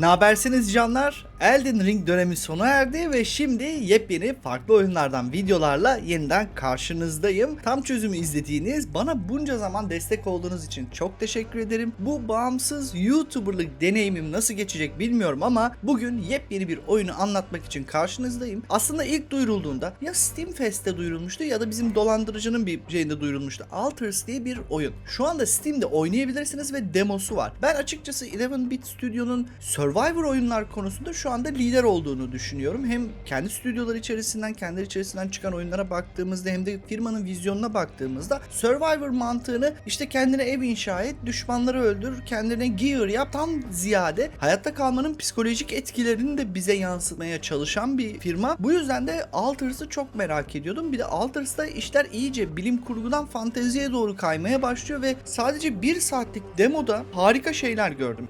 Ne habersiniz canlar? Elden Ring dönemi sona erdi ve şimdi yepyeni farklı oyunlardan videolarla yeniden karşınızdayım. Tam çözümü izlediğiniz, bana bunca zaman destek olduğunuz için çok teşekkür ederim. Bu bağımsız YouTuber'lık deneyimim nasıl geçecek bilmiyorum ama bugün yepyeni bir oyunu anlatmak için karşınızdayım. Aslında ilk duyurulduğunda ya Steam Fest'te duyurulmuştu ya da bizim dolandırıcının bir şeyinde duyurulmuştu. Alters diye bir oyun. Şu anda Steam'de oynayabilirsiniz ve demosu var. Ben açıkçası 11-bit Studio'nun Survivor oyunlar konusunda şu anda lider olduğunu düşünüyorum. Hem kendi stüdyoları içerisinden, kendileri içerisinden çıkan oyunlara baktığımızda hem de firmanın vizyonuna baktığımızda Survivor mantığını işte kendine ev inşa et, düşmanları öldür, kendine gear yap tam ziyade hayatta kalmanın psikolojik etkilerini de bize yansıtmaya çalışan bir firma. Bu yüzden de Alters'ı çok merak ediyordum. Bir de Alters'ta işler iyice bilim kurgudan fanteziye doğru kaymaya başlıyor ve sadece bir saatlik demoda harika şeyler gördüm.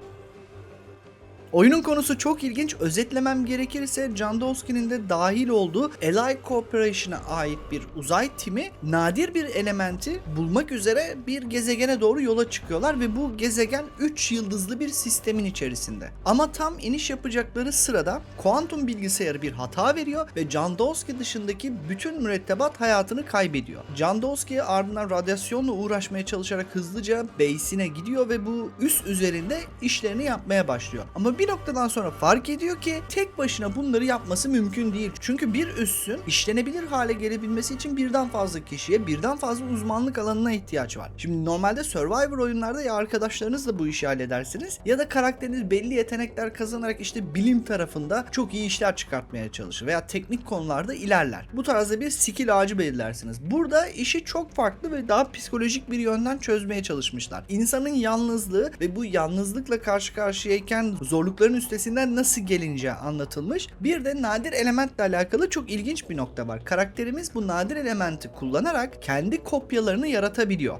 Oyunun konusu çok ilginç. Özetlemem gerekirse Jandowski'nin de dahil olduğu Ally Corporation'a ait bir uzay timi nadir bir elementi bulmak üzere bir gezegene doğru yola çıkıyorlar ve bu gezegen 3 yıldızlı bir sistemin içerisinde. Ama tam iniş yapacakları sırada kuantum bilgisayarı bir hata veriyor ve Jandowski dışındaki bütün mürettebat hayatını kaybediyor. Jandowski ardından radyasyonla uğraşmaya çalışarak hızlıca base'ine gidiyor ve bu üs üzerinde işlerini yapmaya başlıyor. Ama bir noktadan sonra fark ediyor ki tek başına bunları yapması mümkün değil. Çünkü bir üssün işlenebilir hale gelebilmesi için birden fazla kişiye, birden fazla uzmanlık alanına ihtiyaç var. Şimdi normalde Survivor oyunlarda ya arkadaşlarınızla bu işi halledersiniz ya da karakteriniz belli yetenekler kazanarak işte bilim tarafında çok iyi işler çıkartmaya çalışır veya teknik konularda ilerler. Bu tarzda bir skill ağacı belirlersiniz. Burada işi çok farklı ve daha psikolojik bir yönden çözmeye çalışmışlar. İnsanın yalnızlığı ve bu yalnızlıkla karşı karşıyayken zorlukların üstesinden nasıl gelince anlatılmış. Bir de nadir elementle alakalı çok ilginç bir nokta var. Karakterimiz bu nadir elementi kullanarak kendi kopyalarını yaratabiliyor.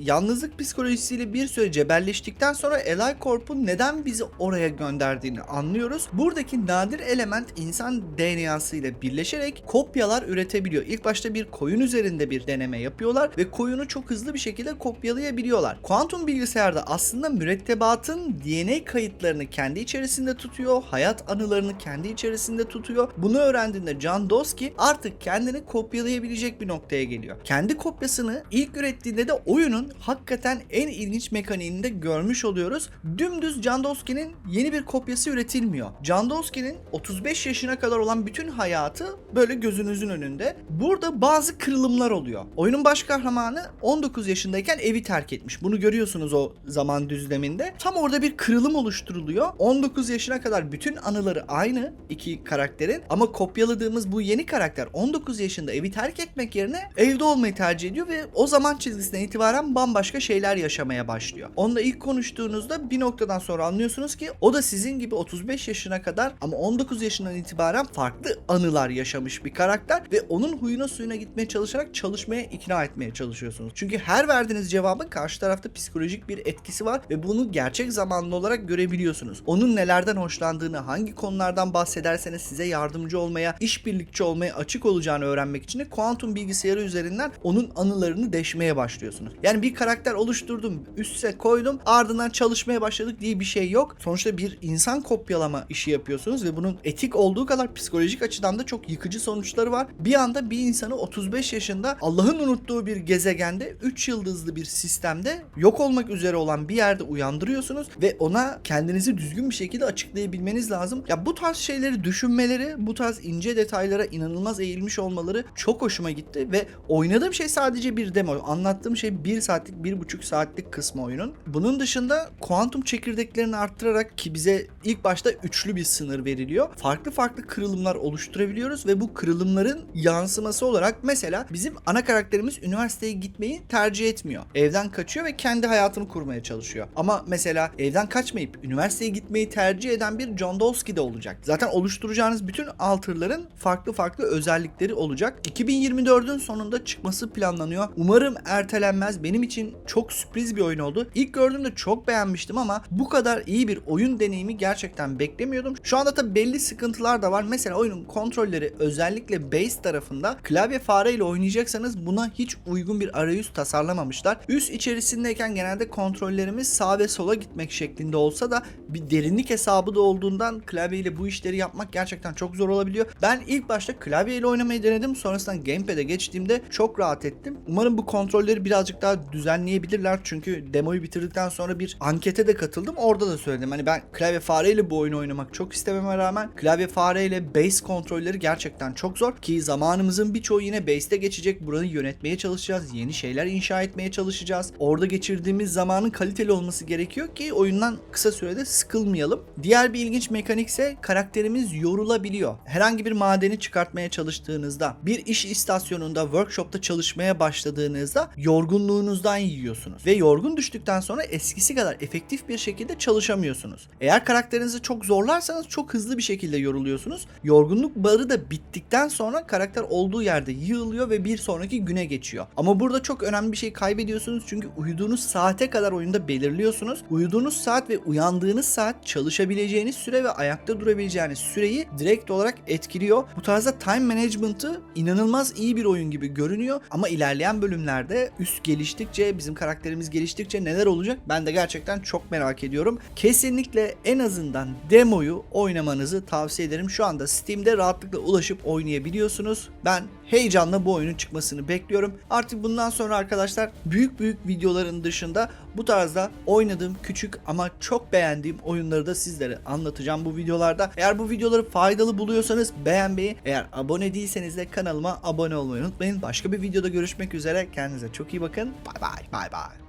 Yalnızlık psikolojisiyle bir süre cebelleştikten sonra Eli Corp'un neden bizi oraya gönderdiğini anlıyoruz. Buradaki nadir element insan DNA'sı ile birleşerek kopyalar üretebiliyor. İlk başta bir koyun üzerinde bir deneme yapıyorlar ve koyunu çok hızlı bir şekilde kopyalayabiliyorlar. Kuantum bilgisayarda aslında mürettebatın DNA kayıtlarını kendi içerisinde tutuyor, hayat anılarını kendi içerisinde tutuyor. Bunu öğrendiğinde John Dosky artık kendini kopyalayabilecek bir noktaya geliyor. Kendi kopyasını ilk ürettiğinde de oyunun hakikaten en ilginç mekaniğini de görmüş oluyoruz. Dümdüz Jandowski'nin yeni bir kopyası üretilmiyor. Jandowski'nin 35 yaşına kadar olan bütün hayatı böyle gözünüzün önünde. Burada bazı kırılımlar oluyor. Oyunun baş kahramanı 19 yaşındayken evi terk etmiş. Bunu görüyorsunuz o zaman düzleminde. Tam orada bir kırılım oluşturuluyor. 19 yaşına kadar bütün anıları aynı iki karakterin ama kopyaladığımız bu yeni karakter 19 yaşında evi terk etmek yerine evde olmayı tercih ediyor ve o zaman çizgisinden itibaren bambaşka şeyler yaşamaya başlıyor. Onunla ilk konuştuğunuzda bir noktadan sonra anlıyorsunuz ki o da sizin gibi 35 yaşına kadar ama 19 yaşından itibaren farklı anılar yaşamış bir karakter ve onun huyuna suyuna gitmeye çalışarak çalışmaya ikna etmeye çalışıyorsunuz. Çünkü her verdiğiniz cevabın karşı tarafta psikolojik bir etkisi var ve bunu gerçek zamanlı olarak görebiliyorsunuz. Onun nelerden hoşlandığını, hangi konulardan bahsederseniz size yardımcı olmaya, işbirlikçi olmaya açık olacağını öğrenmek için de kuantum bilgisayarı üzerinden onun anılarını deşmeye başlıyorsunuz. Yani bir karakter oluşturdum, üste koydum, ardından çalışmaya başladık diye bir şey yok. Sonuçta bir insan kopyalama işi yapıyorsunuz ve bunun etik olduğu kadar psikolojik açıdan da çok yıkıcı sonuçları var. Bir anda bir insanı 35 yaşında Allah'ın unuttuğu bir gezegende 3 yıldızlı bir sistemde yok olmak üzere olan bir yerde uyandırıyorsunuz ve ona kendinizi düzgün bir şekilde açıklayabilmeniz lazım. Ya bu tarz şeyleri düşünmeleri, bu tarz ince detaylara inanılmaz eğilmiş olmaları çok hoşuma gitti ve oynadığım şey sadece bir demo. Anlattığım şey 1 saatlik, 1,5 saatlik kısmı oyunun. Bunun dışında kuantum çekirdeklerini arttırarak ki bize ilk başta üçlü bir sınır veriliyor. Farklı farklı kırılımlar oluşturabiliyoruz ve bu kırılımların yansıması olarak mesela bizim ana karakterimiz üniversiteye gitmeyi tercih etmiyor. Evden kaçıyor ve kendi hayatını kurmaya çalışıyor. Ama mesela evden kaçmayıp üniversiteye gitmeyi tercih eden bir John Dosky de olacak. Zaten oluşturacağınız bütün alterların farklı farklı özellikleri olacak. 2024'ün sonunda çıkması planlanıyor. Umarım ertelenmez. Benim için için çok sürpriz bir oyun oldu. İlk gördüğümde çok beğenmiştim ama bu kadar iyi bir oyun deneyimi gerçekten beklemiyordum. Şu anda tabii belli sıkıntılar da var. Mesela oyunun kontrolleri özellikle base tarafında klavye fare ile oynayacaksanız buna hiç uygun bir arayüz tasarlamamışlar. Üst içerisindeyken genelde kontrollerimiz sağ ve sola gitmek şeklinde olsa da bir derinlik hesabı da olduğundan klavye ile bu işleri yapmak gerçekten çok zor olabiliyor. Ben ilk başta klavye ile oynamayı denedim. Sonrasında gamepad'e geçtiğimde çok rahat ettim. Umarım bu kontrolleri birazcık daha düzenleyebilirler. Çünkü demoyu bitirdikten sonra bir ankete de katıldım. Orada da söyledim. Hani ben klavye fareyle bu oyunu oynamak çok istememe rağmen klavye fareyle base kontrolleri gerçekten çok zor. Ki zamanımızın birçoğu yine base'te geçecek. Burayı yönetmeye çalışacağız. Yeni şeyler inşa etmeye çalışacağız. Orada geçirdiğimiz zamanın kaliteli olması gerekiyor ki oyundan kısa sürede sıkılmayalım. Diğer bir ilginç mekanik ise karakterimiz yorulabiliyor. Herhangi bir madeni çıkartmaya çalıştığınızda, bir iş istasyonunda, workshopta çalışmaya başladığınızda yorgunluğunuzdan yiyorsunuz. Ve yorgun düştükten sonra eskisi kadar efektif bir şekilde çalışamıyorsunuz. Eğer karakterinizi çok zorlarsanız çok hızlı bir şekilde yoruluyorsunuz. Yorgunluk barı da bittikten sonra karakter olduğu yerde yığılıyor ve bir sonraki güne geçiyor. Ama burada çok önemli bir şey kaybediyorsunuz çünkü uyuduğunuz saate kadar oyunda belirliyorsunuz. Uyuduğunuz saat ve uyandığınız saat çalışabileceğiniz süre ve ayakta durabileceğiniz süreyi direkt olarak etkiliyor. Bu tarzda time management'ı inanılmaz iyi bir oyun gibi görünüyor ama ilerleyen bölümlerde üst geliştikçe bizim karakterimiz geliştikçe neler olacak ben de gerçekten çok merak ediyorum. Kesinlikle en azından demoyu oynamanızı tavsiye ederim. Şu anda Steam'de rahatlıkla ulaşıp oynayabiliyorsunuz. Ben heyecanla bu oyunun çıkmasını bekliyorum. Artık bundan sonra arkadaşlar büyük büyük videoların dışında bu tarzda oynadığım küçük ama çok beğendiğim oyunları da sizlere anlatacağım bu videolarda. Eğer bu videoları faydalı buluyorsanız beğenmeyi, eğer abone değilseniz de kanalıma abone olmayı unutmayın. Başka bir videoda görüşmek üzere. Kendinize çok iyi bakın. Bay Bye. Bye bye.